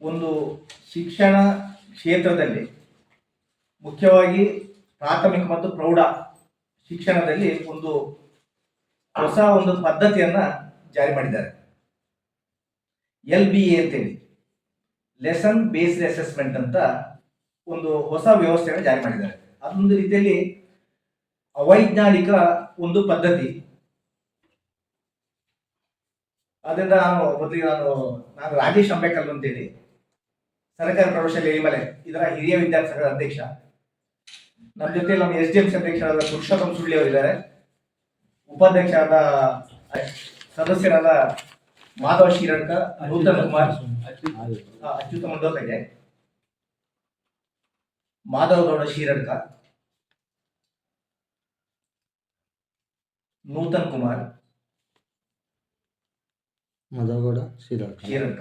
ಒಂದು ಶಿಕ್ಷಣ ಕ್ಷೇತ್ರದಲ್ಲಿ, ಮುಖ್ಯವಾಗಿ ಪ್ರಾಥಮಿಕ ಮತ್ತು ಪ್ರೌಢ ಶಿಕ್ಷಣದಲ್ಲಿ ಒಂದು ಹೊಸ ಒಂದು ಪದ್ಧತಿಯನ್ನ ಜಾರಿ ಮಾಡಿದ್ದಾರೆ. ಎಲ್ ಬಿ ಎ ಅಂತೇಳಿ ಲೆಸನ್ ಬೇಸ್ಡ್ ಅಸೆಸ್ಮೆಂಟ್ ಅಂತ ಒಂದು ಹೊಸ ವ್ಯವಸ್ಥೆಯನ್ನು ಜಾರಿ ಮಾಡಿದ್ದಾರೆ. ಅದೊಂದು ರೀತಿಯಲ್ಲಿ ಅವೈಜ್ಞಾನಿಕ ಒಂದು ಪದ್ಧತಿ. ಅದರಿಂದ ನಾನು ಮೊದಲಿಗೆ ನಾನು ನಾನು ರಾಜೇಶ್ ಅಂಬೇಕಲ್ ಅಂತೇಳಿ ಸರ್ಕಾರಿ ಪ್ರೌಢಶಾಲೆ ಇಮಲೆ ಇದರ ಹಿರಿಯ ವಿದ್ಯಾರ್ಥಿಗಳ ಅಧ್ಯಕ್ಷ. ನಮ್ಮ ಜೊತೆ ನಮ್ಮ ಎಸ್ ಡಿ ಎಂ ಸಿ ಅಧ್ಯಕ್ಷರಾದ ಪುರುಷೋತ್ತಮ ಸುಳ್ಳಿ ಅವರಿದ್ದಾರೆ. ಉಪಾಧ್ಯಕ್ಷರಾದ ಸದಸ್ಯರಾದ ಮಾಧವ ಶ್ರೀರಂಕ ನೂತನ ಕುಮಾರ್ ಅತ್ಯುತ್ತಮ ಅಚ್ಯುತ ಮಂಡೋತಗೆ ಮಾಧವ ಗೌಡ ಶ್ರೀರಂಕ ನೂತನ್ ಕುಮಾರ್. ಮದಗೌಡ ಶ್ರೀರಾಮ್ ಶ್ರೀರಂಕ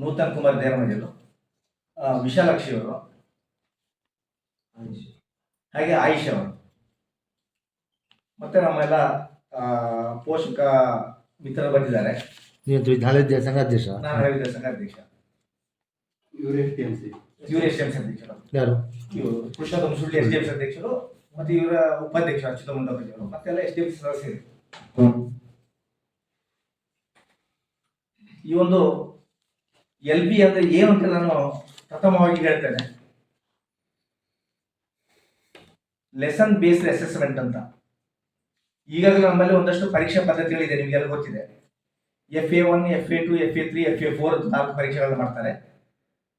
ನೂತನ್ ಕುಮಾರ್ ದೇವಮಜಲು ವಿಶಾಲಾಕ್ಷಿ ಅವರು ಹಾಗೆ ಆಯುಷ್ ಅವರು. ಮತ್ತೆ ನಮ್ಮೆಲ್ಲ ಆ, ಪೋಷಕ ಮಿತ್ರರು ಬಂದಿದ್ದಾರೆ. ಸಂಘಾಧ್ಯಕ್ಷ? ಸಂಘಾಧ್ಯಕ್ಷ. ಸಂಘಾಧ್ಯಕ್ಷ ನಾನು ರವಿದ್ರ ಸಂಘ ಅಧ್ಯಕ್ಷ ಇವರು ಎಸ್ ಡಿ ಎಂ ಸಿ ಅಧ್ಯಕ್ಷರು. ಯಾರು? ಇವರು ಸುಳ್ಳಿ ಎಸ್ ಡಿ ಎಂ ಸಿ ಅಧ್ಯಕ್ಷರು ಮತ್ತೆ ಇವರ ಉಪಾಧ್ಯಕ್ಷ ಅಚ್ಯುತ ಮುಂಡೋಪಜಿ ಮತ್ತೆಲ್ಲ ಎಸ್ ಡಿ ಎಂ ಸಿ ಸದಸ್ಯರು. ಈ ಒಂದು ಎಲ್ ಬಿ ಅಂದ್ರೆ ಏನು ಅಂತ ನಾನು ಪ್ರಥಮವಾಗಿ ಹೇಳ್ತೇನೆ. ಲೆಸನ್ ಬೇಸ್ಡ್ ಅಸೆಸ್ಮೆಂಟ್ ಅಂತ. ಈಗಾಗಲೇ ನಮ್ಮಲ್ಲಿ ಒಂದಷ್ಟು ಪರೀಕ್ಷಾ ಪದ್ಧತಿಗಳಿದೆ, ನಿಮಗೆಲ್ಲ ಗೊತ್ತಿದೆ. F A one F A two F A three F A four ಅಂತ ನಾಲ್ಕು ಪರೀಕ್ಷೆಗಳನ್ನ ಮಾಡ್ತಾರೆ.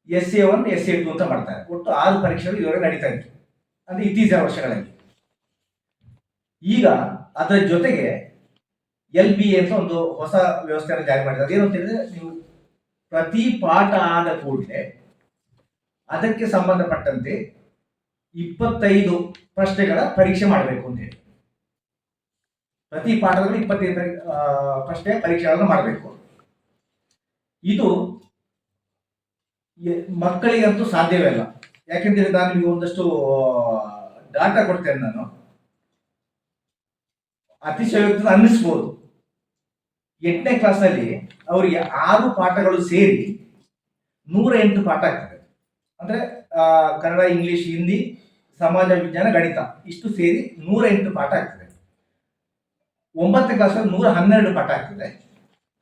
S A one S A two ಅಂತ ಮಾಡ್ತಾರೆ. ಒಟ್ಟು ಆರು ಪರೀಕ್ಷೆಗಳು ಇದುವರೆಗೆ ನಡೀತಾ ಇತ್ತು. ಅಂದ್ರೆ ಇತ್ತೀಚಿನ ವರ್ಷಗಳಲ್ಲಿ. ಈಗ ಅದರ ಜೊತೆಗೆ ಎಲ್ ಬಿ ಎ ಅಂತ ಒಂದು ಹೊಸ ವ್ಯವಸ್ಥೆಯನ್ನು ಜಾರಿ ಮಾಡಿದ್ದಾರೆ ಅದೇನು ಅಂತ ಹೇಳಿದ್ರೆ ನೀವು ಪ್ರತಿ ಪಾಠ ಆದ ಕೂಡಲೇ ಅದಕ್ಕೆ ಸಂಬಂಧಪಟ್ಟಂತೆ ಇಪ್ಪತ್ತೈದು ಪ್ರಶ್ನೆಗಳ ಪರೀಕ್ಷೆ ಮಾಡಬೇಕು ಅಂತ ಹೇಳಿ. ಪ್ರತಿ ಪಾಠದಲ್ಲಿ ಇಪ್ಪತ್ತೈದು ಪ್ರಶ್ನೆ ಪರೀಕ್ಷೆಗಳನ್ನು ಮಾಡಬೇಕು. ಇದು ಮಕ್ಕಳಿಗಂತೂ ಸಾಧ್ಯವೇ ಇಲ್ಲ ಯಾಕೆಂದ್ರೆ ನಾನು ನಿಮಗೆ ಒಂದಷ್ಟು ಡಾಟಾ ಕೊಡ್ತೇನೆ ನಾನು. ಅತಿಶಯೋಕ್ತ ಅನ್ನಿಸ್ಬೋದು. ಎಂಟನೇ ಕ್ಲಾಸಲ್ಲಿ ಅವರಿಗೆ ಆರು ಪಾಠಗಳು ಸೇರಿ ನೂರ ಎಂಟು ಪಾಠ ಆಗ್ತದೆ. ಅಂದ್ರೆ ಆ, ಕನ್ನಡ ಇಂಗ್ಲಿಷ್ ಹಿಂದಿ ಸಮಾಜ ವಿಜ್ಞಾನ ಗಣಿತ ಇಷ್ಟು ಸೇರಿ ನೂರ ಎಂಟು ಪಾಠ ಆಗ್ತದೆ. ಒಂಬತ್ತನೇ ಕ್ಲಾಸಲ್ಲಿ ನೂರ ಹನ್ನೆರಡು ಪಾಠ ಆಗ್ತದೆ.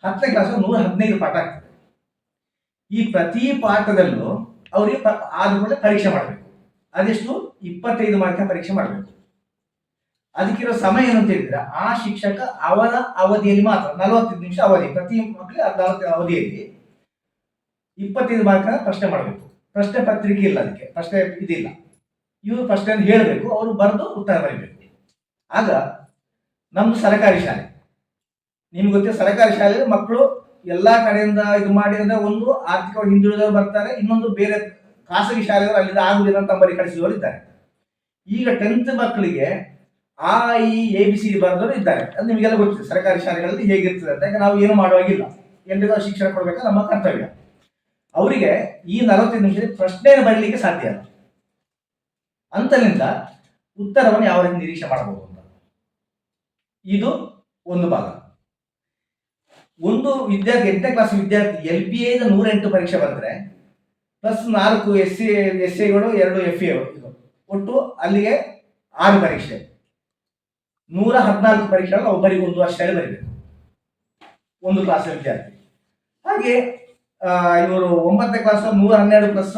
ಹತ್ತನೇ ಕ್ಲಾಸಲ್ಲಿ ನೂರ ಹದಿನೈದು ಪಾಠ ಆಗ್ತದೆ. ಈ ಪ್ರತಿ ಪಾಠದಲ್ಲೂ ಅವರಿಗೆ ಪ- ಆದ ಕೂಡಲೇ ಪರೀಕ್ಷೆ ಮಾಡಬೇಕು. ಅದೆಷ್ಟು ಇಪ್ಪತ್ತೈದು ಮಾರ್ಕಿನ ಪರೀಕ್ಷೆ ಮಾಡಬೇಕು. ಅದಕ್ಕಿರೋ ಸಮಯ ಏನು ಅಂತ ಹೇಳಿದ್ರೆ, ಆ ಶಿಕ್ಷಕ ಅವರ ಅವಧಿಯಲ್ಲಿ ಮಾತ್ರ, ನಲವತ್ತೈದು ನಿಮಿಷ ಅವಧಿ, ಪ್ರತಿ ಮಕ್ಕಳಿಗೆ ನಲವತ್ತೈದು ಅವಧಿಯಲ್ಲಿ ಇಪ್ಪತ್ತೈದು ಮಾರ್ಕ್ ಪ್ರಶ್ನೆ ಮಾಡಬೇಕು. ಪ್ರಶ್ನೆ ಪತ್ರಿಕೆ ಇಲ್ಲ ಅದಕ್ಕೆ, ಪ್ರಶ್ನೆ ಇದಿಲ್ಲ. ಇವರು ಪ್ರಶ್ನೆ ಹೇಳಬೇಕು, ಅವರು ಬರೆದು ಉತ್ತರ ಬರೀಬೇಕು. ಆಗ ನಮ್ಮದು ಸರಕಾರಿ ಶಾಲೆ. ನಿಮ್ಗೆ ಗೊತ್ತಿಲ್ಲ ಸರಕಾರಿ ಶಾಲೆಯಲ್ಲಿ ಮಕ್ಕಳು ಎಲ್ಲಾ ಕಡೆಯಿಂದ ಇದು ಮಾಡಿ ಅಂದ್ರೆ ಒಂದು ಆರ್ಥಿಕವಾಗಿ ಹಿಂದುಳಿದವರು ಬರ್ತಾರೆ, ಇನ್ನೊಂದು ಬೇರೆ ಖಾಸಗಿ ಶಾಲೆಯವರು ಅಲ್ಲಿಂದ ಆಗುದಿಲ್ಲ ಅಂತ ಬರೀ ಕಳಿಸಿದವರು ಇದ್ದಾರೆ. ಈಗ ಟೆಂತ್ ಮಕ್ಕಳಿಗೆ ಆ ಈ ಎ ಬಿ ಸಿ ಡಿ ಬರೆದವರು ಇದ್ದಾರೆ. ಅದು ನಿಮಗೆಲ್ಲ ಗೊತ್ತಿದೆ. ಸರ್ಕಾರಿ ಶಾಲೆಗಳಲ್ಲಿ ಹೇಗಿರ್ತದೆ ಅಂತ. ಯಾಕೆ ನಾವು ಏನು ಮಾಡುವಾಗಿಲ್ಲ. ಎಲ್ರಿಗೂ ಶಿಕ್ಷಣ ಕೊಡಬೇಕಾದ ನಮ್ಮ ಕರ್ತವ್ಯ. ಅವರಿಗೆ ಈ ನಲವತ್ತೈದು ನಿಮಿಷದಲ್ಲಿ ಪ್ರಶ್ನೆಯನ್ನು ಬರಲಿಕ್ಕೆ ಸಾಧ್ಯ ಅಲ್ಲ. ಅಂತಲಿಂದ ಉತ್ತರವನ್ನು ಯಾವ ರೀತಿ ನಿರೀಕ್ಷೆ ಮಾಡಬಹುದು ಅಂತ. ಇದು ಒಂದು ಭಾಗ. ಒಂದು ವಿದ್ಯಾರ್ಥಿ, ಎಂಟನೇ ಕ್ಲಾಸ್ ವಿದ್ಯಾರ್ಥಿ ಎಲ್ ಪಿ ಎದ ನೂರೆಂಟು ಪರೀಕ್ಷೆ ಬಂದ್ರೆ ಪ್ಲಸ್ ನಾಲ್ಕು ಎಸ್ ಸಿ ಎಸ್ ಎಗಳು ಎರಡು ಎಫ್ ಎ ಒಟ್ಟು ಅಲ್ಲಿಗೆ ಆರು ಪರೀಕ್ಷೆ. ನೂರ ಹದಿನಾಲ್ಕು ಪರೀಕ್ಷೆಗಳು ಒಬ್ಬರಿಗೆ ಒಂದು ವರ್ಷದಲ್ಲಿ ಬರೀಬೇಕು. ಒಂದು ಕ್ಲಾಸ್ ವಿದ್ಯಾರ್ಥಿ. ಹಾಗೆ ಇವರು ಒಂಬತ್ತನೇ ಕ್ಲಾಸ್ ನೂರ ಹನ್ನೆರಡು ಪ್ಲಸ್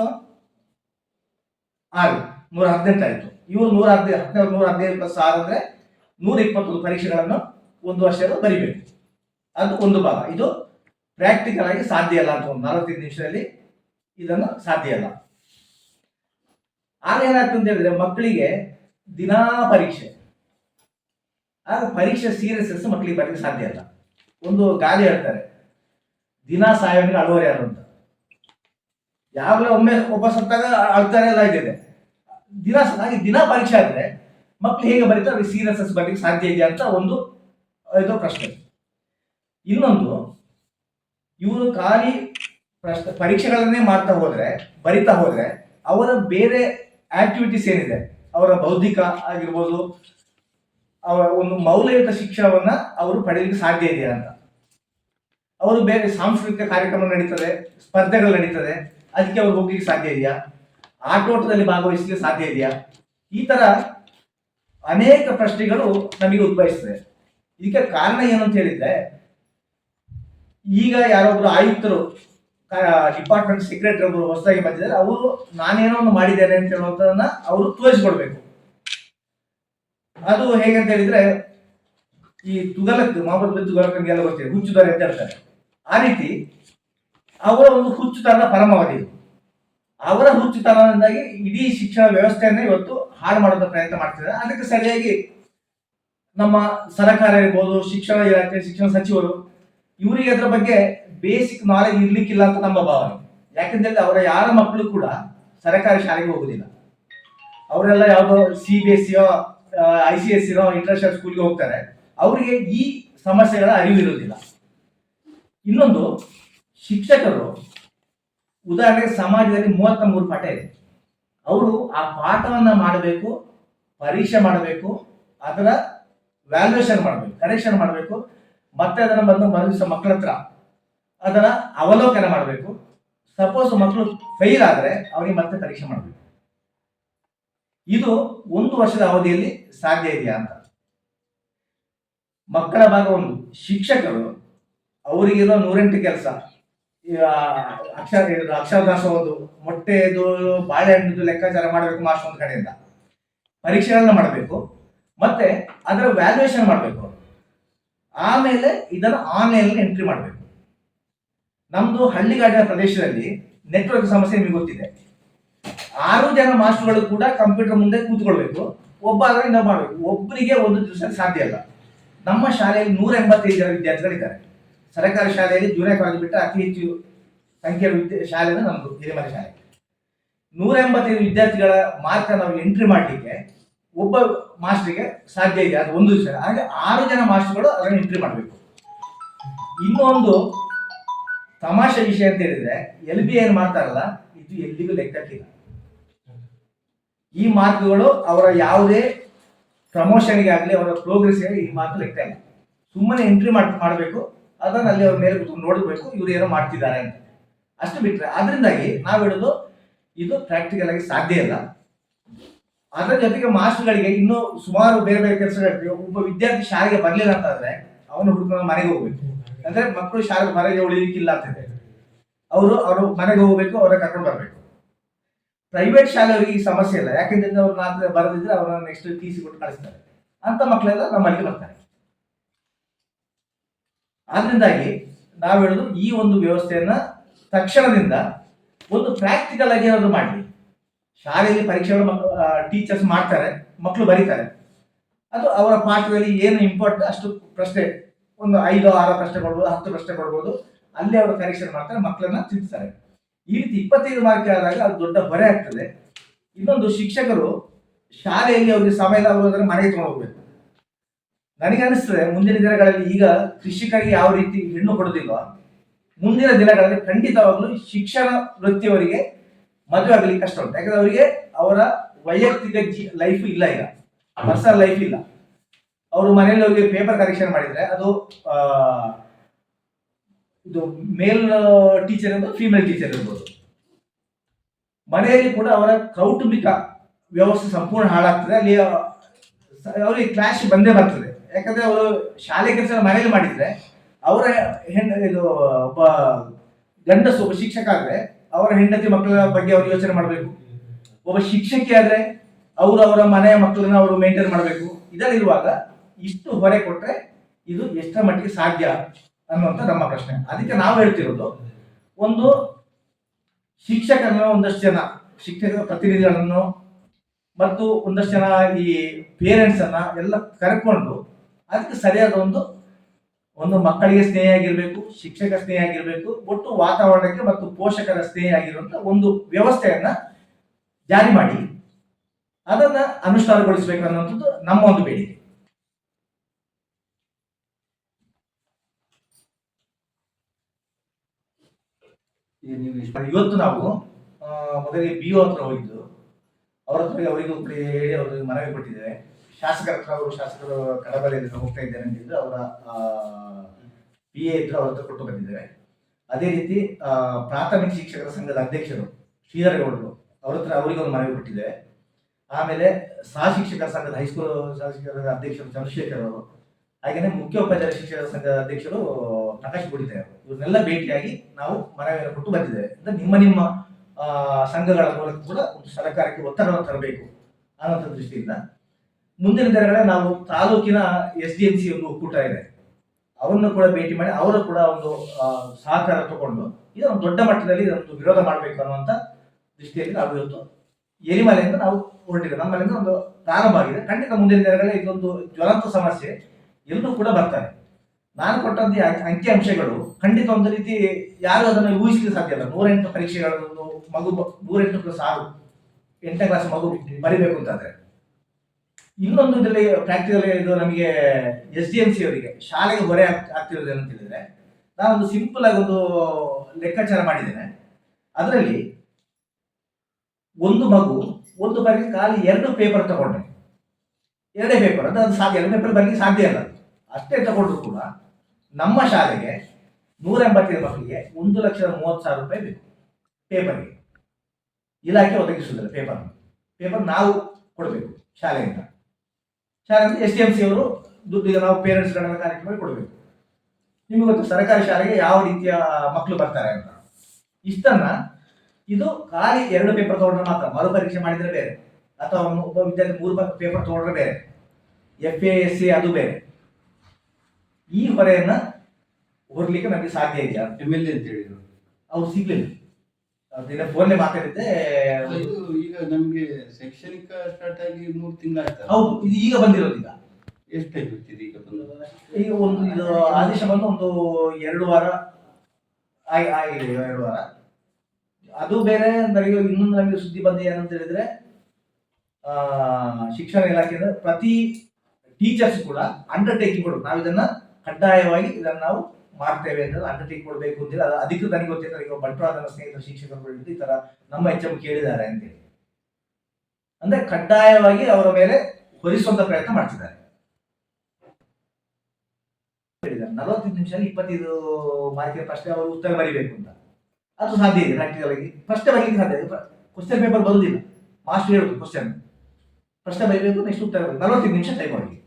ಆರು ನೂರ ಹದಿನೆಂಟು ಆಯಿತು. ಇವರು ನೂರ ಹದಿನೈದು ಹದಿನೈದು ನೂರ ಹದಿನೈದು ಪ್ಲಸ್ ಆರು ಅಂದ್ರೆ ನೂರ ಇಪ್ಪತ್ತೊಂದು ಪರೀಕ್ಷೆಗಳನ್ನು ಒಂದು ವರ್ಷದ ಬರಿಬೇಕು. ಅದು ಒಂದು ಭಾಗ. ಇದು ಪ್ರಾಕ್ಟಿಕಲ್ ಆಗಿ ಸಾಧ್ಯ ಇಲ್ಲ ಅಂತ ಒಂದು ನಲವತ್ತೈದು ನಿಮಿಷದಲ್ಲಿ ಇದನ್ನು ಸಾಧ್ಯ ಇಲ್ಲ ಆಗ ಏನಾಗ್ತದೆ ಅಂತ ಹೇಳಿದ್ರೆ ಮಕ್ಕಳಿಗೆ ದಿನಾ ಪರೀಕ್ಷೆ. ಆಗ ಪರೀಕ್ಷೆ ಸೀರಿಯಸ್ನೆಸ್ ಮಕ್ಕಳಿಗೆ ಬರಲಿಕ್ಕೆ ಸಾಧ್ಯ ಇಲ್ಲ. ಒಂದು ಗಾದೆ ಹೇಳ್ತಾರೆ, ದಿನ ಸಾಯೋನಿಗೆ ಅಳುವರೆ ಯಾರು ಅಂತ. ಯಾವಾಗಲೂ ಒಮ್ಮೆ ಒಬ್ಬ ಸತ್ತಾಗ ಅಳ್ತಾರೆ ಎಲ್ಲ ಇದೆ ದಿನ ಹಾಗೆ ದಿನ ಪರೀಕ್ಷೆ ಆದ್ರೆ ಮಕ್ಕಳು ಹೇಗೆ ಬರೀತಾರೆ, ಅವ್ರಿಗೆ ಸೀರಿಯಸ್ನೆಸ್ ಬರ್ಲಿಕ್ಕೆ ಸಾಧ್ಯ ಇದೆಯಾ ಅಂತ ಒಂದು, ಇದು ಪ್ರಶ್ನೆ. ಇನ್ನೊಂದು, ಇವರು ಖಾಲಿ ಪ್ರಶ್ನೆ, ಪರೀಕ್ಷೆಗಳನ್ನೇ ಮಾಡ್ತಾ ಹೋದರೆ, ಬರಿತಾ ಹೋದರೆ, ಅವರ ಬೇರೆ ಆಕ್ಟಿವಿಟೀಸ್ ಏನಿದೆ? ಅವರ ಬೌದ್ಧಿಕ ಆಗಿರ್ಬೋದು ಒಂದು ಮೌಲ್ಯಯುತ ಶಿಕ್ಷಣವನ್ನ ಅವರು ಪಡೆಯಲಿಕ್ಕೆ ಸಾಧ್ಯ ಇದೆಯಾ ಅಂತ. ಅವರು ಬೇರೆ ಸಾಂಸ್ಕೃತಿಕ ಕಾರ್ಯಕ್ರಮ ನಡೀತದೆ, ಸ್ಪರ್ಧೆಗಳು ನಡೀತದೆ ಅದಕ್ಕೆ ಅವ್ರು ಹೋಗ್ಲಿಕ್ಕೆ ಸಾಧ್ಯ ಇದೆಯಾ? ಆಟೋಟದಲ್ಲಿ ಭಾಗವಹಿಸಲಿಕ್ಕೆ ಸಾಧ್ಯ ಇದೆಯಾ? ಈ ತರ ಅನೇಕ ಪ್ರಶ್ನೆಗಳು ನಮಗೆ ಉದ್ಭವಿಸ್ತದೆ. ಇದಕ್ಕೆ ಕಾರಣ ಏನು ಅಂತ ಹೇಳಿದ್ರೆ, ಈಗ ಯಾರೊಬ್ರು ಆಯುಕ್ತರು ಡಿಪಾರ್ಟ್ಮೆಂಟ್ ಸೆಕ್ರೆಟರಿ ಒಬ್ರು ಹೊಸದಾಗಿ ಬಂದಿದ್ದಾರೆ, ಅವರು ನಾನೇನೋ ಒಂದು ಮಾಡಿದ್ದೇನೆ ಅಂತ ಹೇಳುವಂತದನ್ನ ಅವರು ತೋರಿಸ್ಕೊಡ್ಬೇಕು. ಅದು ಹೇಗೆ ಅಂತ ಹೇಳಿದ್ರೆ, ಈ ತುಗಲಕ್ ಮೊಹಮ್ಮದ್ ಬಿನ್ ತುಗಲಕ್ ಎಲ್ಲ ಗೊತ್ತಿದೆ ಹುಚ್ಚುದಾರೆ ಅಂತ ಹೇಳ್ತಾರೆ. ಆ ರೀತಿ ಅವರ ಒಂದು ಹುಚ್ಚುತನದ ಪರಮಾವಧಿ ಅವರ ಹುಚ್ಚುತನದಿಂದಾಗಿ ಇಡೀ ಶಿಕ್ಷಣ ವ್ಯವಸ್ಥೆಯನ್ನ ಇವತ್ತು ಹಾಳು ಮಾಡೋದ ಪ್ರಯತ್ನ ಮಾಡ್ತಿದ್ದಾರೆ. ಅದಕ್ಕೆ ಸರಿಯಾಗಿ ನಮ್ಮ ಸರ್ಕಾರ ಇರ್ಬೋದು, ಶಿಕ್ಷಣ ಇಲಾಖೆ, ಶಿಕ್ಷಣ ಸಚಿವರು, ಇವರಿಗೆ ಅದರ ಬಗ್ಗೆ ಬೇಸಿಕ್ ನಾಲೆಜ್ ಇರ್ಲಿಕ್ಕಿಲ್ಲ ಅಂತ ನಮ್ಮ ಭಾವನೆ. ಯಾಕಂದ್ರೆ ಅವರ ಯಾರ ಮಕ್ಕಳು ಕೂಡ ಸರಕಾರಿ ಶಾಲೆಗೆ ಹೋಗುದಿಲ್ಲ. ಅವರೆಲ್ಲ ಯಾವುದೋ ಸಿ ಬಿ ಎಸ್ ಸಿಯೋ ಐ ಸಿ ಎಸ್ ಇರೋ ಇಂಟರ್ನ್ಯಾಷನಲ್ ಸ್ಕೂಲ್ಗೆ ಹೋಗ್ತಾರೆ. ಅವರಿಗೆ ಈ ಸಮಸ್ಯೆಗಳ ಅರಿವು ಇರುವುದಿಲ್ಲ. ಇನ್ನೊಂದು, ಶಿಕ್ಷಕರು, ಉದಾಹರಣೆಗೆ ಸಮಾಜದಲ್ಲಿ ಮೂವತ್ತ ಮೂರು ಪಾಠ ಇದೆ. ಅವರು ಆ ಪಾಠವನ್ನು ಮಾಡಬೇಕು, ಪರೀಕ್ಷೆ ಮಾಡಬೇಕು, ಅದರ ವ್ಯಾಲ್ಯೂಯೇಷನ್ ಮಾಡಬೇಕು ಕರೆಕ್ಷನ್ ಮಾಡಬೇಕು, ಮತ್ತೆ ಅದನ್ನು ಬಂದು ಮರುದಿವಸ ಮಕ್ಕಳ ಹತ್ರ ಅದರ ಅವಲೋಕನ ಮಾಡಬೇಕು. ಸಪೋಸ್ ಮಕ್ಕಳು ಫೇಲ್ ಆದ್ರೆ ಅವರಿಗೆ ಮತ್ತೆ ಪರೀಕ್ಷೆ ಮಾಡಬೇಕು. ಇದು ಒಂದು ವರ್ಷದ ಅವಧಿಯಲ್ಲಿ ಸಾಧ್ಯ ಇದೆಯಾ ಅಂತ. ಮಕ್ಕಳ ಭಾಗ ಒಂದು. ಶಿಕ್ಷಕರು ಅವರಿಗಿರೋ ನೂರೆಂಟು ಕೆಲಸ. ಅಕ್ಷರ ಅಕ್ಷರದಾಸೋದು ಮೊಟ್ಟೆದು ಬಾಳೆಹಣ್ಣು ಲೆಕ್ಕಾಚಾರ ಮಾಡಬೇಕು ಮಾಸ್ಟರ್ ಒಂದು ಕಡೆಯಿಂದ. ಪರೀಕ್ಷೆಗಳನ್ನ ಮಾಡಬೇಕು. ಮತ್ತೆ ಅದರ ವ್ಯಾಲ್ಯೂಯೇಷನ್ ಮಾಡಬೇಕು ಆಮೇಲೆ ಇದನ್ನು ಆನ್ಲೈನ್ ಎಂಟ್ರಿ ಮಾಡಬೇಕು. ನಮ್ದು ಹಳ್ಳಿಗಾಡಿನ ಪ್ರದೇಶದಲ್ಲಿ ನೆಟ್ವರ್ಕ್ ಸಮಸ್ಯೆ ನಿಮಗೆ ಗೊತ್ತಿದೆ. ಆರು ಜನ ಮಾಸ್ಟರ್ಗಳು ಕೂಡ ಕಂಪ್ಯೂಟರ್ ಮುಂದೆ ಕೂತ್ಕೊಳ್ಬೇಕು. ಒಬ್ಬ ಅದರ ಇನ್ನೊಬ್ಬ ಮಾಡಬೇಕು. ಒಬ್ಬರಿಗೆ ಒಂದು ದಿವಸ ಸಾಧ್ಯ ಇಲ್ಲ. ನಮ್ಮ ಶಾಲೆಯಲ್ಲಿ ನೂರ ಎಂಬತ್ತೈದು ಜನ ವಿದ್ಯಾರ್ಥಿಗಳಿದ್ದಾರೆ. ಸರ್ಕಾರಿ ಶಾಲೆಯಲ್ಲಿ ಜೂನಿಯರ್ ಕಾಲೇಜ್ ಬಿಟ್ಟರೆ ಅತಿ ಹೆಚ್ಚು ಸಂಖ್ಯೆಯ ವಿದ್ಯೆ ಶಾಲೆ ಅಂದ್ರೆ ನಮ್ಮದು ಹಿರೇಮನೆ ಶಾಲೆ. ನೂರ ಎಂಬತ್ತೈದು ವಿದ್ಯಾರ್ಥಿಗಳ ಮಾರ್ಕ್ ನಾವು ಎಂಟ್ರಿ ಮಾಡಲಿಕ್ಕೆ ಒಬ್ಬ ಮಾಸ್ಟರ್ಗೆ ಸಾಧ್ಯ ಇದೆ. ಅದು ಒಂದು ವಿಷಯ ಹಾಗೆ ಆರು ಜನ ಮಾಸ್ಟರ್ಗಳು ಅದನ್ನು ಎಂಟ್ರಿ ಮಾಡಬೇಕು. ಇನ್ನೊಂದು ತಮಾಷೆ ವಿಷಯ ಅಂತ ಹೇಳಿದ್ರೆ ಎಲ್ ಬಿ ಏನು ಮಾಡ್ತಾರಲ್ಲ, ಇದು ಎಲ್ಲಿಗೂ ಲೆಕ್ಕಕ್ಕಿಲ್ಲ. ಈ ಮಾರ್ಕ್ಗಳು ಅವರ ಯಾವುದೇ ಪ್ರಮೋಷನ್ಗೆ ಆಗಲಿ, ಅವರ ಪ್ರೋಗ್ರೆಸ್ಗೆ ಈ ಮಾರ್ಕ್ ಲೆಕ್ಕ ಸುಮ್ಮನೆ ಎಂಟ್ರಿ ಮಾಡ್, ಮಾಡಬೇಕು ಅದನ್ನ ಅಲ್ಲಿ ಅವ್ರ ಮೇಲೆ ನೋಡಬೇಕು, ಇವ್ರು ಏನೋ ಮಾಡ್ತಿದ್ದಾರೆ ಅಂತ. ಅಷ್ಟು ಬಿಟ್ರೆ ಅದರಿಂದಾಗಿ ನಾವು ಹೇಳೋದು, ಇದು ಪ್ರಾಕ್ಟಿಕಲ್ ಆಗಿ ಸಾಧ್ಯ ಇಲ್ಲ. ಅದರ ಜೊತೆಗೆ ಮಾಸ್ಟರ್ಗಳಿಗೆ ಇನ್ನೂ ಸುಮಾರು ಬೇರೆ ಬೇರೆ ಕೆಲಸಗಳಿರ್ತವೆ. ಒಬ್ಬ ವಿದ್ಯಾರ್ಥಿ ಶಾಲೆಗೆ ಬರಲಿಲ್ಲ ಅಂತಂದ್ರೆ ಅವನು ಹುಡುಕೊಂಡು ಮನೆಗೆ ಹೋಗ್ಬೇಕು. ಅಂದ್ರೆ ಮಕ್ಕಳು ಶಾಲೆಗೆ ಹೊರಗೆ ಉಳಿಲಿಕ್ಕಿಲ್ಲ ಅಂತಿದೆ ಅವರು ಅವರು ಮನೆಗೆ ಹೋಗ್ಬೇಕು, ಅವರ ಕರ್ಕೊಂಡು ಬರ್ಬೇಕು. ಪ್ರೈವೇಟ್ ಶಾಲೆಯವರಿಗೆ ಈ ಸಮಸ್ಯೆ ಇಲ್ಲ. ಯಾಕೆಂದ್ರೆ ಅವ್ರು ನಾಲ್ಕು ಬರದಿದ್ರೆ ಅವರನ್ನ ನೆಕ್ಸ್ಟ್ ಟಿ ಸಿ ಕೊಟ್ಟು ಕಳಿಸ್ತಾರೆ. ಅಂತ ಮಕ್ಕಳೆಲ್ಲ ನಮ್ಮಲ್ಲಿಗೆ ಬರ್ತಾರೆ. ಆದ್ರಿಂದಾಗಿ ನಾವು ಹೇಳೋದು ಈ ಒಂದು ವ್ಯವಸ್ಥೆಯನ್ನ ತಕ್ಷಣದಿಂದ ಒಂದು ಪ್ರಾಕ್ಟಿಕಲ್ ಆಗಿ ಏನಾದ್ರು ಮಾಡಲಿ. ಶಾಲೆಯಲ್ಲಿ ಪರೀಕ್ಷೆಗಳು ಟೀಚರ್ಸ್ ಮಾಡ್ತಾರೆ ಮಕ್ಕಳು ಬರೀತಾರೆ. ಅದು ಅವರ ಪಾಠದಲ್ಲಿ ಏನು ಇಂಪಾರ್ಟೆಂಟ್ ಅಷ್ಟು ಪ್ರಶ್ನೆ, ಒಂದು ಐದು, ಆರು ಪ್ರಶ್ನೆ ಕೊಡ್ಬೋದು, ಹತ್ತು ಪ್ರಶ್ನೆ ಕೊಡ್ಬೋದು. ಅಲ್ಲಿ ಅವರು ಪರೀಕ್ಷೆ ಮಾಡ್ತಾರೆ ಮಕ್ಕಳನ್ನ ತಿಂತಾರೆ. ಈ ರೀತಿ ಇಪ್ಪತ್ತೈದು ಮಾರ್ಕ್ ಆದಾಗ ಅದು ದೊಡ್ಡ ಹೊರೆ ಆಗ್ತದೆ. ಇನ್ನೊಂದು ಶಿಕ್ಷಕರು ಶಾಲೆಯಲ್ಲಿ ಅವರಿಗೆ ಸಮಯ ಅದನ್ನು ಮನೆಗೆ ತಗೊಂಡು ಹೋಗ್ಬೇಕು. ನನಗೆ ಅನಿಸ್ತದೆ ಮುಂದಿನ ದಿನಗಳಲ್ಲಿ ಈಗ ಕೃಷಿಕರಿಗೆ ಯಾವ ರೀತಿ ಹೆಣ್ಣು ಕೊಡೋದಿಲ್ವಾ ಮುಂದಿನ ದಿನಗಳಲ್ಲಿ ಖಂಡಿತವಾಗ್ಲೂ ಶಿಕ್ಷಣ ವೃತ್ತಿಯವರಿಗೆ ಮದುವೆ ಆಗಲಿಕ್ಕೆ ಕಷ್ಟ ಉಂಟು. ಯಾಕಂದ್ರೆ ಅವರಿಗೆ ಅವರ ವೈಯಕ್ತಿಕ ಲೈಫ್ ಇಲ್ಲ ಈಗ. ಪರ್ಸನಲ್ ಲೈಫ್ ಇಲ್ಲ. ಅವರು ಮನೆಯಲ್ಲಿ ಹೋಗಿ ಪೇಪರ್ ಕರೆಕ್ಷನ್ ಮಾಡಿದ್ರೆ ಅದು ಇದು ಮೇಲ್ ಟೀಚರ್ ಇರ್ಬೋದು ಫೀಮೇಲ್ ಟೀಚರ್ ಇರ್ಬೋದು ಮನೆಯಲ್ಲಿ ಕೂಡ ಅವರ ಕೌಟುಂಬಿಕ ವ್ಯವಸ್ಥೆ ಸಂಪೂರ್ಣ ಹಾಳಾಗ್ತದೆ. ಅಲ್ಲಿ ಸ- ಅವರಿಗೆ ಕ್ಲಾಶ್ ಬಂದೇ ಬರ್ತದೆ. ಯಾಕಂದ್ರೆ ಅವರು ಶಾಲೆ ಕೆಲಸ ಮನೆಯಲ್ಲಿ ಮಾಡಿದ್ರೆ ಅವರ ಹೆಣ್ಣ ಇದು, ಒಬ್ಬ ಗಂಡಸು, ಒಬ್ಬ ಶಿಕ್ಷಕ ಆದ್ರೆ ಅವರ ಹೆಂಡತಿ ಮಕ್ಕಳ ಬಗ್ಗೆ ಅವ್ರು ಯೋಚನೆ ಮಾಡಬೇಕು. ಒಬ್ಬ ಶಿಕ್ಷಕಿ ಆದ್ರೆ ಅವರು ಅವರ ಮನೆಯ ಮಕ್ಕಳನ್ನ ಅವರು ಮೇಂಟೈನ್ ಮಾಡಬೇಕು. ಇದರಲ್ಲಿರುವಾಗ ಇಷ್ಟು ಹೊರೆ ಕೊಟ್ಟರೆ ಇದು ಎಷ್ಟರ ಮಟ್ಟಿಗೆ ಸಾಧ್ಯ? ಅನ್ನುವಂಥ ನಮ್ಮ ಪ್ರಶ್ನೆ. ಅದಕ್ಕೆ ನಾವು ಹೇಳ್ತಿರೋದು, ಒಂದು ಶಿಕ್ಷಕರನ್ನು ಒಂದಷ್ಟು ಜನ, ಶಿಕ್ಷಕರ ಪ್ರತಿನಿಧಿಗಳನ್ನು ಮತ್ತು ಒಂದಷ್ಟು ಜನ ಈ ಪೇರೆಂಟ್ಸ್ ಅನ್ನ ಎಲ್ಲ ಕರ್ಕೊಂಡು ಅದಕ್ಕೆ ಸರಿಯಾದ ಒಂದು ಒಂದು ಮಕ್ಕಳಿಗೆ ಸ್ನೇಹ ಆಗಿರಬೇಕು, ಶಿಕ್ಷಕ ಸ್ನೇಹ ಆಗಿರಬೇಕು, ಒಟ್ಟು ವಾತಾವರಣಕ್ಕೆ ಮತ್ತು ಪೋಷಕರ ಸ್ನೇಹ ಆಗಿರುವಂತ ಒಂದು ವ್ಯವಸ್ಥೆಯನ್ನ ಜಾರಿ ಮಾಡಿ. ಅದನ್ನ ಅನುಷ್ಠಾನಗೊಳಿಸಬೇಕು ಅನ್ನುವಂಥದ್ದು ನಮ್ಮ ಒಂದು ಬೇಡಿಕೆ ಈಗ ನೀವು ಇಷ್ಟ- ಇವತ್ತು ನಾವು ಮೊದಲಿಗೆ ಬಿ ಹತ್ರ ಹೋಗಿದ್ದು. ಅವ್ರ ಹತ್ರ ಅವರಿಗೂ ಹೇಳಿ ಅವ್ರಿಗೆ ಮನವಿ ಕೊಟ್ಟಿದ್ದೇವೆ. ಶಾಸಕರ ಹತ್ರ ಅವರು ಶಾಸಕರು ಕಡಬಲೆಯಲ್ಲಿ ಹೋಗ್ತಾ ಇದ್ದಾರೆ ಅಂತ ಹೇಳಿದ್ರೆ. ಅವರ ಪಿ ಎ ಇದ್ರು ಅವ್ರ ಹತ್ರ ಕೊಟ್ಟು ಬಂದಿದ್ದೇವೆ. ಅದೇ ರೀತಿ ಪ್ರಾಥಮಿಕ ಶಿಕ್ಷಕರ ಸಂಘದ ಅಧ್ಯಕ್ಷರು ಶ್ರೀಧರಗೌಡರು ಅವ್ರ ಹತ್ರ ಅವರಿಗೆ ಒಂದು ಮನವಿ ಕೊಟ್ಟಿದ್ದೇವೆ. ಆಮೇಲೆ ಸಹ ಶಿಕ್ಷಕರ ಸಂಘದ ಹೈಸ್ಕೂಲ್, ಸಹ ಶಿಕ್ಷಕರ ಅಧ್ಯಕ್ಷರು ಚಂದ್ರಶೇಖರ್ ಅವರು ಹಾಗೆಯೇ ಮುಖ್ಯೋಪಾಧ್ಯಾಯ ಶಿಕ್ಷಕರ ಸಂಘದ ಅಧ್ಯಕ್ಷರು ಪ್ರಕಾಶ್ ಗುಡಿತೆ ಅವರು ಇವ್ರನ್ನೆಲ್ಲ ಭೇಟಿಯಾಗಿ ನಾವು ಮನವಿಯನ್ನು ಕೊಟ್ಟು ಬಂದಿದ್ದೇವೆ. ಅಂದ್ರೆ ನಿಮ್ಮ ನಿಮ್ಮ ಸಂಘಗಳ ಮೂಲಕ ಕೂಡ ಒಂದು ಸರ್ಕಾರಕ್ಕೆ ಒತ್ತಡವನ್ನು ತರಬೇಕು ಅನ್ನೋಂಥ ದೃಷ್ಟಿಯಿಂದ. ಮುಂದಿನ ದಿನಗಳಲ್ಲಿ ನಾವು ತಾಲೂಕಿನ ಎಸ್ ಡಿ ಎನ್ ಸಿ ಒಂದು ಒಕ್ಕೂಟ ಇದೆ. ಅವರನ್ನು ಕೂಡ ಭೇಟಿ ಮಾಡಿ ಅವರು ಕೂಡ ಒಂದು ಸಹಕಾರ ತಗೊಂಡು ಇದನ್ನು ದೊಡ್ಡ ಮಟ್ಟದಲ್ಲಿ ಇದೊಂದು ವಿರೋಧ ಮಾಡಬೇಕು ಅನ್ನುವಂಥ ದೃಷ್ಟಿಯಲ್ಲಿ ನಾವು ಇವತ್ತು ಎರಿಮಲೆಯಿಂದ ನಾವು ಹೊರಟಿದ್ದೇವೆ. ನಮ್ಮಲ್ಲಿಂದ ಒಂದು ಪ್ರಾರಂಭ ಆಗಿದೆ. ಖಂಡಿತ ಮುಂದಿನ ದಿನಗಳಲ್ಲಿ ಇದೊಂದು ಜ್ವಲಂತ ಸಮಸ್ಯೆ. ಎಲ್ಲರೂ ಕೂಡ ಬರ್ತಾರೆ. ನಾನು ಕೊಟ್ಟದ್ದು ಅಂಕಿ ಅಂಶಗಳು, ಖಂಡಿತ ಒಂದು ರೀತಿ ಯಾರು ಅದನ್ನು ಊಹಿಸಲಿಕ್ಕೆ ಸಾಧ್ಯ ಇಲ್ಲ. ನೂರೆಂಟು ಪರೀಕ್ಷೆಗಳನ್ನು ಮಗು ನೂರೆಂಟು ಪ್ಲಸ್ ಆರು ಎಂಟನೇ ಕ್ಲಾಸ್ ಮಗು ಬರಿಬೇಕು ಅಂತಂದ್ರೆ ಇನ್ನೊಂದು ಇದರಲ್ಲಿ ಪ್ರಾಕ್ಟಿಕಲ್ ಇದು ನಮಗೆ ಎಸ್ ಡಿ ಎಂ ಸಿ ಅವರಿಗೆ, ಶಾಲೆಗೆ ಹೊರೆ ಆಗ್- ಆಗ್ತಿರೋದು ಏನಂತ ಹೇಳಿದ್ರೆ, ನಾನೊಂದು ಸಿಂಪಲ್ ಆಗಿ ಒಂದು ಲೆಕ್ಕಾಚಾರ ಮಾಡಿದ್ದೇನೆ. ಅದರಲ್ಲಿ ಒಂದು ಮಗು, ಒಂದು ಬಾರಿ ಖಾಲಿ ಎರಡು ಪೇಪರ್ ತಗೊಂಡೆ. ಎರಡೇ ಪೇಪರ್ ಅದು ಸಾಧ್ಯ ಎರಡು ಪೇಪರ್ ಬರಲಿಕ್ಕೆ ಸಾಧ್ಯ ಇಲ್ಲ. ಅಷ್ಟೇ ತಗೊಂಡ್ರು ಕೂಡ ನಮ್ಮ ಶಾಲೆಗೆ ನೂರ ಎಂಬತ್ತೈದು ಮಕ್ಕಳಿಗೆ ಒಂದು ಲಕ್ಷದ ಮೂವತ್ತು ಸಾವಿರ ರೂಪಾಯಿ ಬೇಕು ಪೇಪರ್ಗೆ ಇಲಾಖೆ ಒದಗಿಸುವುದಿಲ್ಲ ಪೇಪರ್ ಪೇಪರ್ ನಾವು ಕೊಡಬೇಕು ಶಾಲೆಯಿಂದ. ಶಾಲೆ ಎಸ್ ಡಿ ಎಂ ಸಿ ಅವರು ದುಡ್ಡಿಗೆ ನಾವು ಪೇರೆಂಟ್ಸ್ ಗಣನ ಕಾರ್ಯಕ್ರಮ ಕೊಡಬೇಕು. ನಿಮಗೆ ಗೊತ್ತು ಸರ್ಕಾರಿ ಶಾಲೆಗೆ ಯಾವ ರೀತಿಯ ಮಕ್ಕಳು ಬರ್ತಾರೆ ಅಂತ. ಇಷ್ಟನ್ನ ಇದು ಖಾಲಿ ಎರಡು ಪೇಪರ್ ತಗೊಂಡ್ರೆ ಮಾತ್ರ ಮರು ಪರೀಕ್ಷೆ ಮಾಡಿದ್ರೆ ಬೇರೆ. ಅಥವಾ ಒಬ್ಬ ವಿದ್ಯಾರ್ಥಿ ಮೂರು ಪೇಪರ್ ತಗೊಂಡ್ರೆ ಬೇರೆ. ಎಫ್ ಎ ಎಸ್ ಸಿ ಅದು ಬೇರೆ. ಈ ಹೊರೆಯನ್ನ ಹೊರಲಿಕ್ಕೆ ನಮಗೆ ಸಾಧ್ಯ ಇದೆಯಾ? ಎಂ ಎಲ್ ಎ ಅಂತ ಹೇಳಿದ್ರು ಅವ್ರು ಸಿಗ್ಲಿಲ್ಲ ದಿನ ಫೋನ್ಲೆ ಮಾತಾಡಿದ್ದೆ. ಇದು ಈಗ ನಮಗೆ ಶೈಕ್ಷಣಿಕ ಸ್ಟಾರ್ಟ್ ಆಗಿ ಮೂರು ತಿಂಗಳಾಯ್ತು ಹೌದು ಇದು ಈಗ ಬಂದಿರೋದು ಈಗ. ಎಷ್ಟಾಗಿ ಗೊತ್ತಿದೆ ಈಗ ಬಂದ ಈಗ ಒಂದು ಇದು ಆದೇಶ ಬಂದು ಒಂದು ಎರಡು ವಾರ ಆಗಿ ಆಗಿದೆ ಎರಡು ವಾರ. ಅದು ಬೇರೆ ನನಗೆ ಇನ್ನೊಂದು ನಮಗೆ ಸುದ್ದಿ ಬಂದ ಏನಂತ ಹೇಳಿದ್ರೆ ಶಿಕ್ಷಣ ಇಲಾಖೆಯಿಂದ ಪ್ರತಿ ಟೀಚರ್ಸ್ ಕೂಡ ಅಂಡರ್ಟೇಕಿಂಗ್ ಕೊಡು ನಾವು ಇದನ್ನ ಕಡ್ಡಾಯವಾಗಿ ಇದನ್ನು ನಾವು ಮಾಡ್ತೇವೆ ಅಂತ ಅಂಡರ್ಟೇಕ್ ಕೊಡಬೇಕು ಅಂತೇಳಿ ಅದು ಅದಕ್ಕೂ ನನಗೆ ಗೊತ್ತಿಲ್ಲ ಬಂಟ್ವಾಳ ನನ್ನ ಸ್ನೇಹಿತರ, ಶಿಕ್ಷಕರು ಈ ತರ ನಮ್ಮ ಎಚ್ ಎಂ ಕೇಳಿದ್ದಾರೆ ಅಂತೇಳಿ ಅಂದ್ರೆ ಕಡ್ಡಾಯವಾಗಿ ಅವರ ಮೇಲೆ ಹೊರಿಸುವಂತ ಪ್ರಯತ್ನ ಮಾಡ್ತಿದ್ದಾರೆ. ನಲವತ್ತೈದು ನಿಮಿಷ ಇಪ್ಪತ್ತೈದು ಮಾರ್ಕಿನ ಪ್ರಶ್ನೆ ಅವರು ಉತ್ತರ ಬರಿಬೇಕು ಅಂತ. ಅದು ಸಾಧ್ಯ ಇದೆ ಪ್ರಾಕ್ಟಿಕಲ್ ಆಗಿ. ಪ್ರಶ್ನೆ ಬರೀಲಿಕ್ಕೆ ಸಾಧ್ಯ ಇದೆ. ಕ್ವಶನ್ ಪೇಪರ್ ಬರುವುದಿಲ್ಲ ಮಾಸ್ಟರ್ ಹೇಳುದು ಕ್ವಶನ್ ಪ್ರಶ್ನೆ ಬರೀಬೇಕು ನೆಕ್ಸ್ಟ್ ಉತ್ತರ ನಲವತ್ತೈದು ನಿಮಿಷ ಟೈಮ್ ಅವರಿಗೆ.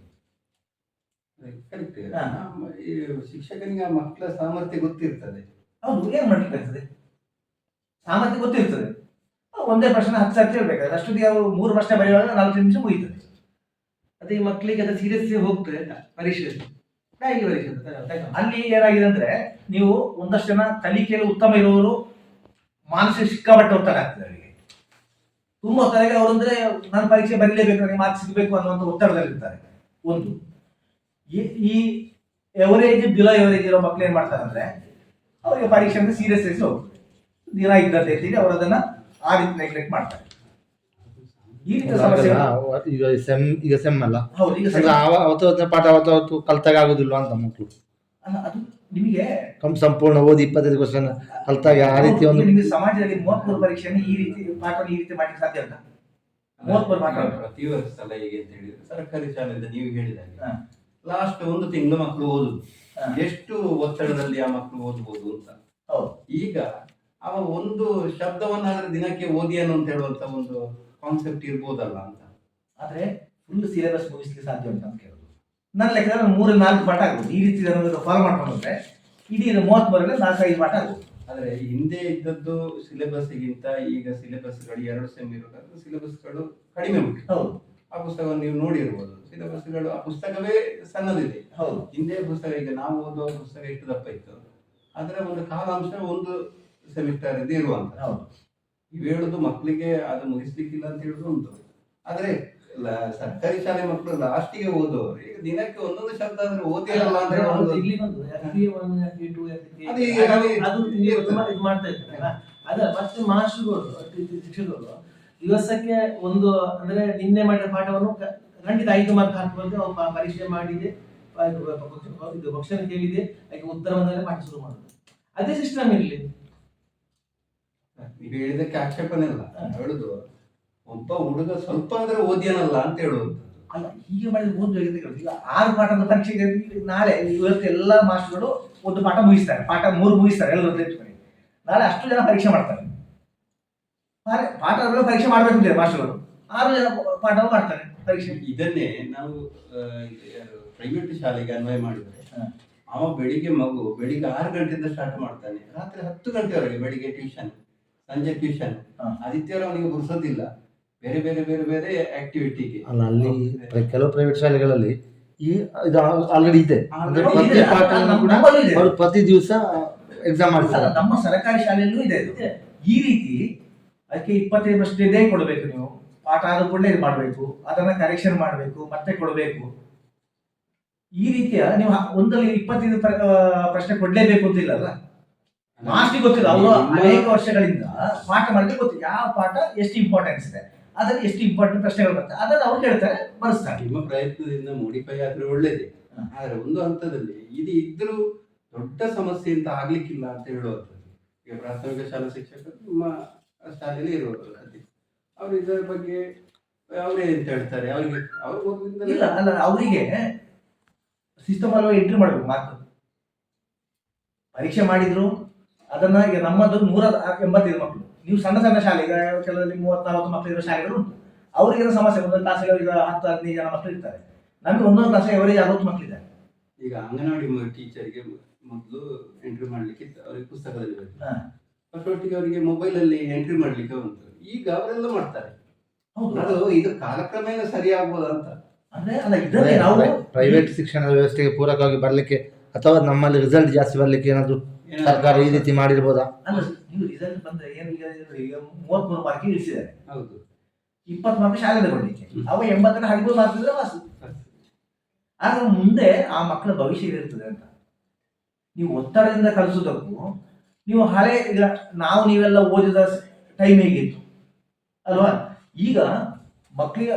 ಕರೆಕ್ಟ್ ಹಾ. ಈ ಶಿಕ್ಷಕನಿಗೆ ಆ ಮಕ್ಕಳ ಸಾಮರ್ಥ್ಯ ಗೊತ್ತಿರ್ತದೆ. ಹೌದು ಏನ್ ಮಾಡ್ಲಿಕ್ಕೆ ಸಾಮರ್ಥ್ಯ ಗೊತ್ತಿರ್ತದೆ. ಒಂದೇ ಪ್ರಶ್ನೆ ಹತ್ತು ಸರ್ತಿ ಹೇಳ್ಬೇಕಾದ್ರೆ ಅಷ್ಟೊತ್ತಿಗೆ ಅವರು ಮೂರು ಪ್ರಶ್ನೆ ಬರೆಯುವಾಗ ನಾಲ್ಕು ನಿಮಿಷ ಮುಗೀತದೆ. ಅದೇ ಈ ಮಕ್ಕಳಿಗೆ ಅದು ಸೀರಿಯಸ್ ಹೋಗ್ತದೆ ಪರೀಕ್ಷೆ ಡೈಲಿ ಪರೀಕ್ಷೆ ಅಂತ ತಗೊಳ್ಳಿ. ಅಲ್ಲಿ ಏನಾಗಿದೆ ಅಂದ್ರೆ ನೀವು ಒಂದಷ್ಟು ಜನ ಕಲಿಕೆಯಲ್ಲಿ ಉತ್ತಮ ಇರುವವರು ಮಾನಸಿಕ ಸಿಕ್ಕಾಪಟ್ಟೆ ಒತ್ತಡ ಆಗ್ತದೆ ಅವರಿಗೆ. ತುಂಬಾ ಒತ್ತಡ ಅವರು ಅಂದ್ರೆ ನಾನು ಪರೀಕ್ಷೆ ಬರೀಲೇಬೇಕು ನನಗೆ ಮಾರ್ಕ್ಸ್ ಸಿಗಬೇಕು ಅನ್ನುವಂಥ ಒತ್ತಡದಲ್ಲಿರ್ತಾರೆ. ಒಂದು. ಈ- ಈ ಎವರೇಜ್ ಬಿಲೋ ಎವರೇಜ್ ಇರೋ ಮಕ್ಳು ಏನ್ ಮಾಡ್ತಾರೆ ಅಂದ್ರೆ ಅವರಿಗೆ ಪರೀಕ್ಷೆ ಅಂದ್ರೆ ಸೀರಿಯಸ್ ಎಸ್ ಹೋಗ್ತದೆ ದಿನ ಇದ್ದಂತೆ ಅಂತೇಳಿ ಅವರು ಅದನ್ನ ಆ ರೀತಿ ನೆಗ್ಲೆಕ್ಟ್ ಮಾಡ್ತಾರೆ. ಈ ರೀತಿ ಸಮಸ್ಯೆ ಈಗ ಸೆಮ್ ಈಗ ಸೆಮ್ ಅಲ್ಲ. ಹೌದು ಈಗ ಅಂದ್ರೆ ಸರಿ. ಆವ- ಅವತ್ತು ಪಾಠ ಅವತ್ತು ಅವತ್ತು ಕಲ್ತಾಗ ಆಗುದಿಲ್ಲ ಅಂತ ಮಕ್ಕಳು ಅಲ್ಲ, ಅದು ನಿಮಗೆ ಕಮ್ ಸಂಪೂರ್ಣ ಓದಿ ಇಪ್ಪತ್ತೈದು ಕ್ವಶನ್ ಕಲ್ತಾಗ ಆ ರೀತಿ ಒಂದು ನಿಮಗೆ ಸಮಾಜದಲ್ಲಿ ಮೂವತ್ಮೂರು ಪರೀಕ್ಷೆಯನ್ನು ಈ ರೀತಿ ಪಾಠವನ್ನು ಈ ರೀತಿ ಮಾಡ್ಲಿಕ್ಕೆ ಸಾಧ್ಯ ಅಂತ ಮೂವತ್ಮೂರು ಪಾಠ ಉಂಟು. ಪ್ರತಿ ವರ್ಷ ಸಲ ಹೇಗೆ ಅಂತ ಹೇಳಿದ್ರೆ? ಸರ್ಕಾರಿ ಶಾಲೆಯಿಂದ ನೀವು ಹೇಳಿದಾಗ. ಹಾ. ಲಾಸ್ಟ್ ಒಂದು ತಿಂಗಳು ಮಕ್ಕಳು ಓದುದು. ಎಷ್ಟು ಒತ್ತಡದಲ್ಲಿ ಆ ಮಕ್ಕಳು ಓದ್ಬೋದು ಅಂತ. ಹೌದು. ಈಗ ಅವ ಒಂದು ಶಬ್ದವನ್ನಾದ್ರೆ ದಿನಕ್ಕೆ ಓದಿ ಅನ್ನೋ ಅಂತ ಹೇಳುವಂತ ಒಂದು ಕಾನ್ಸೆಪ್ಟ್ ಇರ್ಬೋದಲ್ಲ ಅಂತ. ಆದ್ರೆ ಫುಲ್ ಸಿಲೆಬಸ್ ಮುಗಿಸ್ಲಿಕ್ಕೆ ಸಾಧ್ಯ ಉಂಟು ಅಂತ ಕೇಳುದು. ನನ್ನ ಲೆಕ್ಕದಲ್ಲಿ ಮೂರು ನಾಲ್ಕು ಪಾಠ ಆಗ್ಬೋದು. ಈ ರೀತಿ ಫಾಲೋ ಮಾಡ್ಕೊಂಡು ಹೋದ್ರೆ ಇಡೀ ಮೂವತ್ಮೂರಲ್ಲಿ ನಾಲ್ಕು ಐದು ಪಾಠ ಆಗ್ಬೋದು. ಆದ್ರೆ ಹಿಂದೆ ಇದ್ದದ್ದು ಸಿಲೆಬಸ್ಗಿಂತ ಈಗ ಸಿಲೆಬಸ್ಗಳು ಎರಡು ಸೆಮ್ ಇರೋದಾದ್ರೆ ಸಿಲೆಬಸ್ಗಳು ಕಡಿಮೆ ಉಂಟು. ಹೌದು. ಆ ಪುಸ್ತಕವನ್ನು ನೀವು ನೋಡಿರ್ಬೋದು. ಸಿಲೆಬಸ್ಗಳು ಆ ಪುಸ್ತಕವೇ ಸಣ್ಣದಿದೆ. ಹೌದು. ಹಿಂದೆ ಪುಸ್ತಕ ಈಗ ನಾವು ಓದುವ ಪುಸ್ತಕ ಎಷ್ಟು ದಪ್ಪ ಇತ್ತು ಅದರ ಒಂದು ಕಾಲಾಂಶ ಒಂದು ಸೆಮಿಸ್ಟರ್ ಇದೆ ಇರುವಂತ. ಹೌದು. ಹೇಳುದು ಮಕ್ಕಳಿಗೆ ಅದು ಮುಗಿಸ್ಲಿಕ್ಕಿಲ್ಲ ಅಂತ ಹೇಳುದು ಉಂಟು. ಆದ್ರೆ ಸರ್ಕಾರಿ ಶಾಲೆ ಮಕ್ಕಳು ಲಾಸ್ಟಿಗೆ ಓದುವವರು ಈಗ ದಿನಕ್ಕೆ ಒಂದೊಂದು ಶಬ್ದ ಆದ್ರೆ ಓದಿರಲ್ಲ ಅಂತ ಅಂದ್ರೆ ಒಂದು ಹೇಳುದು ತಿಂಗ್ಳಿಗೆ ಒಂದು FE1, FE2, FE3 ಅದು ಅದು- ಅಲ್ಲಿ ಅದು ತಿಂಗ್ಳಿಗೆ ಒಂದು ಮಾ- ಇದು ಮಾಡ್ತಾ ಇದ್ದಾರೆ ಅದ ಮತ್ತೆ ಮಾಸ್ಟರ್ಗಳು ಶಿಕ್ಷಕರು ದಿವಸಕ್ಕೆ ಒಂದು ಅಂದ್ರೆ ನಿನ್ನೆ ಮಾಡಿದ ಪಾಠವನ್ನು ಖಂಡಿತ ಐದು ಮಾರ್ಕ್ ಹಾಕುವಂತೆ ಅವ್ರು ಪರೀಕ್ಷೆ ಮಾಡಿದೆ. ಇದು ಇದು ಕೇಳಿದೆ. ಅದಕ್ಕೆ ಉತ್ತರ ಬಂದಾಗ ಪಾಠ ಶುರು ಮಾಡುದು. ಅದೇ ಸಿಸ್ಟಮ್ ಇರಲಿ. ನೀವು ಹೇಳಿದಕ್ಕೆ ಆಕ್ಷೇಪಣೆ ಇಲ್ಲ. ಹೇಳುದು ಒಬ್ಬ ಹುಡುಗ ಸ್ವಲ್ಪ ಅಂದ್ರೆ ಓದಿಯನಲ್ಲ ಅಂತ ಹೇಳುವಂಥದ್ದು. ಅಲ್ಲ ಹೀಗೆ ಮೂರು ಓದುವ ಈಗ ಆರು ಪಾಠದ ಪರೀಕ್ಷೆಗೆ ನಾಳೆ ಇವತ್ತು ಎಲ್ಲ ಮಾಸ್ಟರ್ಗಳು ಒಂದು ಪಾಠ ಮುಗಿಸ್ತಾರೆ. ಪಾಠ ಮೂರು ಮುಗಿಸ್ತಾರೆ ಎಲ್ಲರೂ ತೆಗೆದುకొని ನಾಳೆ ಅಷ್ಟು ಜನ ಪರೀಕ್ಷೆ ಮಾಡ್ತಾರೆ. ಪಾಠ- ಪರೀಕ್ಷೆ ಮಾಡ್ಬೇಕು ಅಂತಾರೆ ಮಾಸ್ಟರ್ಗಳು. ಆರು ಜನ ಪಾಠ ಮಾಡ್ತಾರೆ ಪರೀಕ್ಷೆ. ಇದನ್ನೇ ನಾವು ಪ್ರೈವೇಟ್ ಶಾಲೆಗೆ ಅನ್ವಯ ಮಾಡಿದ್ರೆ. ಅವ ಬೆಳಿಗ್ಗೆ ಮಗು ಬೆಳಿಗ್ಗೆ ಆರು ಗಂಟೆಯಿಂದ ಸ್ಟಾರ್ಟ್ ಮಾಡ್ತಾನೆ. ರಾತ್ರಿ ಹತ್ತು ಗಂಟೆವರೆಗೆ ಬೆಳಿಗ್ಗೆ ಟ್ಯೂಷನ್ ಸಂಜೆ ಟ್ಯೂಷನ್ ಹ. ಆದಿತ್ಯವಾರ ಅವನಿಗೆ ಬುರ್ಸೋದಿಲ್ಲ ಬೇರೆ ಬೇರೆ ಬೇರೆ ಬೇರೆ ಆಕ್ಟಿವಿಟಿಗೆ ಅಲ್ಲ ಅಲ್ಲಿ ಕೆಲವು ಪ್ರೈವೇಟ್ ಶಾಲೆಗಳಲ್ಲಿ ಈ ಇದು ಆಲ್ರೆಡಿ ಇದೆ. ಪ್ರತಿ ಇದೆ. ಪಾಠವನ್ನು ಕೂಡ ಅವರು ಪ್ರತಿ ದಿವಸ ಎಕ್ಸಾಮ್ ಮಾಡ್ತಾರೆ. ನಮ್ಮ ಸರ್ಕಾರಿ ಶಾಲೆಯಲ್ಲೂ ಇದೆ. ಈ ರೀತಿ ಅದಕ್ಕೆ ಇಪ್ಪತ್ತೈದು ವರ್ಷ ಇದೇ ಕೊಡಬೇಕು ನೀವು. ಪಾಠ ಆದ ಕೂಡಲೇ ಇದು ಮಾಡಬೇಕು ಅದನ್ನ ಕರೆಕ್ಷನ್ ಮಾಡಬೇಕು ಮತ್ತೆ ಕೊಡಬೇಕು. ಈ ರೀತಿಯ ನೀವು ಒಂದಲ್ಲಿ ಇಪ್ಪತ್ತೈದು ಪ್ರಶ್ನೆ ಕೊಡಲೇಬೇಕು ಅಂತಿಲ್ಲಲ್ಲ ಮಾಸ್ಟಿಗೆ ಗೊತ್ತಿಲ್ಲ ಅವರು ಅನೇಕ ವರ್ಷಗಳಿಂದ ಪಾಠ ಮಾಡಿದ್ರೆ ಗೊತ್ತಿಲ್ಲ. ಯಾವ ಪಾಠ ಎಷ್ಟು ಇಂಪಾರ್ಟೆನ್ಸ್ ಇದೆ? ಅದರಲ್ಲಿ ಎಷ್ಟು ಇಂಪಾರ್ಟೆಂಟ್ ಪ್ರಶ್ನೆಗಳು ಬರ್ತವೆ? ಅದನ್ನು ಅವ್ರು ಹೇಳ್ತಾರೆ ಬರೆಸ್ತಾರೆ ನಿಮ್ಮ ಪ್ರಯತ್ನದಿಂದ ಮೋಡಿಫೈ ಆದರೆ ಒಳ್ಳೇದೇ. ಆದರೆ ಒಂದು ಹಂತದಲ್ಲಿ ಇದು ಇದ್ರೂ ದೊಡ್ಡ ಸಮಸ್ಯೆ ಅಂತ ಆಗ್ಲಿಕ್ಕಿಲ್ಲ ಅಂತ ಹೇಳುವಂಥದ್ದು. ಈಗ ಪ್ರಾಥಮಿಕ ಶಾಲಾ ಶಿಕ್ಷಕರು ನಿಮ್ಮ ಶಾಲೆಯಲ್ಲಿ ಇರುವುದು ಅದೇ ಅವ್ರು ಇದರ ಬಗ್ಗೆ ಅವರೇ ಅಂತ ಹೇಳ್ತಾರೆ. ಅವರಿಗೆ ಅವ್ರು ಇಲ್ಲ ಅಲ್ಲ ಅವರಿಗೆ ಸಿಸ್ಟಮ್ ಅಲ್ವಾ ಎಂಟ್ರಿ ಮಾಡಬೇಕು ಮಾತ್ರ ಪರೀಕ್ಷೆ ಮಾಡಿದ್ರು ಅದನ್ನ ಈಗ ನಮ್ಮದು ನೂರ ಎಂಬತ್ತೈದು ಮಕ್ಕಳು ನೀವು ಸಣ್ಣ ಸಣ್ಣ ಶಾಲೆ ಈಗ ಕೆಲವರಲ್ಲಿ ಮೂವತ್ತು ನಲವತ್ತು ಮಕ್ಕಳು ಇರೋ ಶಾಲೆಗಳು ಉಂಟು. ಅವ್ರಿಗೇನೋ ಸಮಸ್ಯೆ ಒಂದೊಂದು ಕ್ಲಾಸಿಗೆ ಈಗ ಹತ್ತು ಹದಿನೈದು ಜನ ಮಕ್ಕಳು ಇರ್ತಾರೆ. ನಮಗೆ ಒಂದೊಂದು ಕ್ಲಾಸಿಗೆ ಅವರಿಗೆ ಅರವತ್ತು ಮಕ್ಕಳಿದ್ದಾರೆ ಈಗ ಅಂಗನವಾಡಿ ಟೀಚರ್ಗೆ ಮೊದಲು ಎಂಟ್ರಿ ಮಾಡ್ಲಿಕ್ಕೆ. ಅವ್ರಿಗೆ ಪುಸ್ತಕದಲ್ಲಿ ಬೇಕು. ಅಷ್ಟೊಟ್ಟಿಗೆ ಅವರಿಗೆ ಮೊಬೈಲ್ ಅಲ್ಲಿ ಎಂಟ್ರಿ ಮಾಡ್ಲಿಕ್ಕೆ ಉಂಟು. ಈಗ ಅವರೆಲ್ಲ ಮಾಡ್ತಾರೆ. ಹೌದು. ಅದು ಇದು ಕಾಲಕ್ರಮೇಣ ಸರಿ ಆಗ್ಬೋದು ಅಂತ. ಅಂದ್ರೆ ಅಲ್ಲ ಇದರಲ್ಲಿ ನಾವು ಪ್ರೈವೇಟ್ ಶಿಕ್ಷಣ ವ್ಯವಸ್ಥೆಗೆ ಪೂರಕವಾಗಿ ಬರಲಿಕ್ಕೆ ಅಥವಾ ನಮ್ಮಲ್ಲಿ ರಿಸಲ್ಟ್ ಜಾಸ್ತಿ ಬರಲಿಕ್ಕೆ ಏನಾದ್ರು ಸರ್ಕಾರ ಈ ರೀತಿ ಮಾಡಿರ್ಬೋದಾ? ಅಲ್ಲ ನೀವು ರಿಸಲ್ಟ್ ಬಂದ್ರೆ ಏನು ಈಗ ಈಗ ಮೂವತ್ಮೂರು ಮಾರ್ಕ್ ಇಳಿಸಿದ್ದಾರೆ. ಹೌದು. ಇಪ್ಪತ್ತು ಮಾರ್ಕ್ ಶಾಲೆ ತಗೊಳ್ಳಿಕ್ಕೆ ಅವ ಎಂಬತ್ತರ ಹದಿಮೂರು ಮಾರ್ಕ್ ಇದ್ರೆ ವಾಸು. ಆದ್ರೆ ಮುಂದೆ ಆ ಮಕ್ಕಳ ಭವಿಷ್ಯ ಇರ್ತದೆ ಅಂತ. ನೀವು ಒತ್ತಡದಿಂದ ಕಲಿಸೋದಕ್ಕೂ ನೀವು ಹಳೆ ಈಗ ನಾವು ನೀವೆಲ್ಲ ಓದಿದ ಟೈಮ್ ಹೇಗಿತ್ತು? ಅಲ್ವಾ? ಈಗ ಮಕ್ಕಳಿಗೆ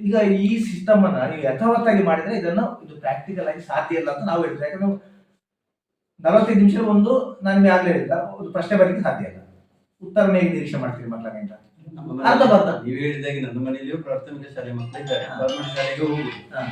ಈಗ ಈ ಸಿಸ್ಟಮ್ ಅನ್ನ ನೀವು ಯಥಾವತ್ತಾಗಿ ಮಾಡಿದ್ರೆ ಇದನ್ನು ಇದು ಪ್ರಾಕ್ಟಿಕಲ್ ಆಗಿ ಸಾಧ್ಯ ಇಲ್ಲ ಅಂತ ನಾವು ಹೇಳ್ತೀವಿ. ಯಾಕಂದ್ರೆ ನಲವತ್ತೈದು ನಿಮಿಷ ಒಂದು ನಾನು ಆಗ್ಲೇ ಹೇಳಿಲ್ಲ ಒಂದು ಪ್ರಶ್ನೆ ಬರಲಿಕ್ಕೆ ಸಾಧ್ಯ ಇಲ್ಲ. ಉತ್ತರ ಹೇಗೆ ನಿರೀಕ್ಷೆ ಮಾಡ್ತೀವಿ ಮಕ್ಕಳ ನಮ್ಮ ಅರ್ಧ ಬರ್ತ ನೀವು ಹೇಳಿದಾಗ ನನ್ನ ಮನೆಯಲ್ಲಿಯೂ ಪ್ರಾಥಮಿಕ ಶಾಲೆ ಮಕ್ಕಳಿದ್ದಾರೆ. ಗೌರ್ಮೆಂಟ್ ಶಾಲೆಗೆ ಹೋಗುದು ಹಾ.